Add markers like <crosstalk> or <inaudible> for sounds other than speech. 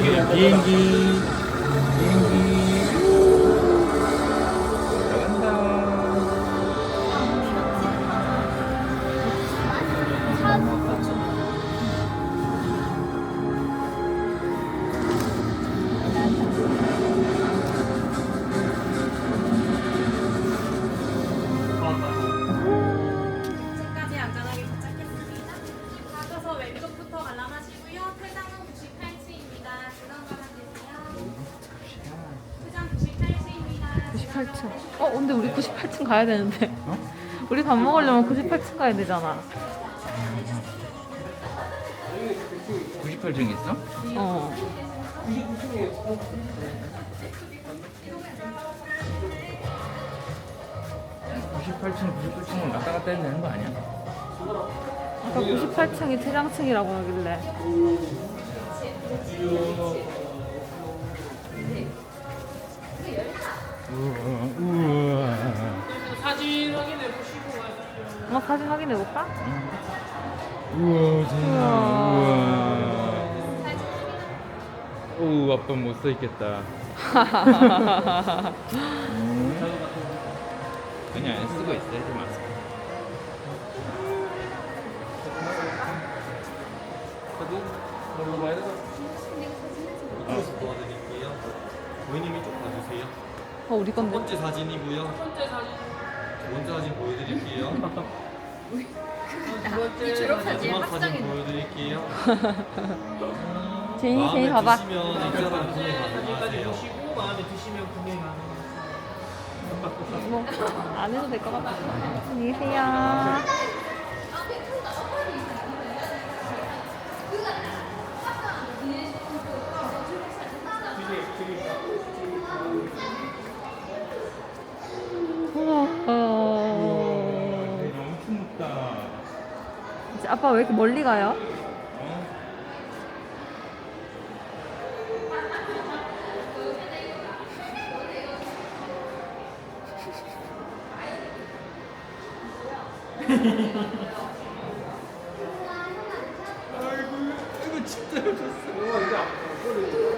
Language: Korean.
비행기 비행기 도착했습니다. 가셔서 왼쪽부터 관람하시고요. 퇴장은 98층입니다. 주간 관람되세요. 퇴장 98층입니다. 98층. 어, 근데 우리 98층 가야 되는데. 어? 우리 밥 먹으려면 98층 가야 되잖아. 98층 있어? 어. 구십팔 층 99층은 왔다 갔다 해도 되는 거 아니야? 아까 98층이 퇴장층이라고 하길래. 가십시오. 어, 사진 확인해 볼까? 우와 진짜 우와 오 아빠 못서 있겠다 음. 그냥 쓰고 있어야지 마스크 도와드릴게요. 고객님이 쪽 봐주세요. 어, 우리 첫 건데. 번째 사진이고요. 첫째 사진, <laughs> 두 번째 사진 보여드릴게요. 두 번째 사진. 마지막 사진 보여드릴게요. <laughs> 제인이, 마음에 제인이 봐봐. 드시면 액자만 구매 사진까지 가능하세요. 보시고 마음에 드시면 구매 가능합니다. 뭐, 안 해도 될 것 같아. 안녕히 계세요. 아빠 왜 이렇게 멀리 가요? 이거 진짜 졌어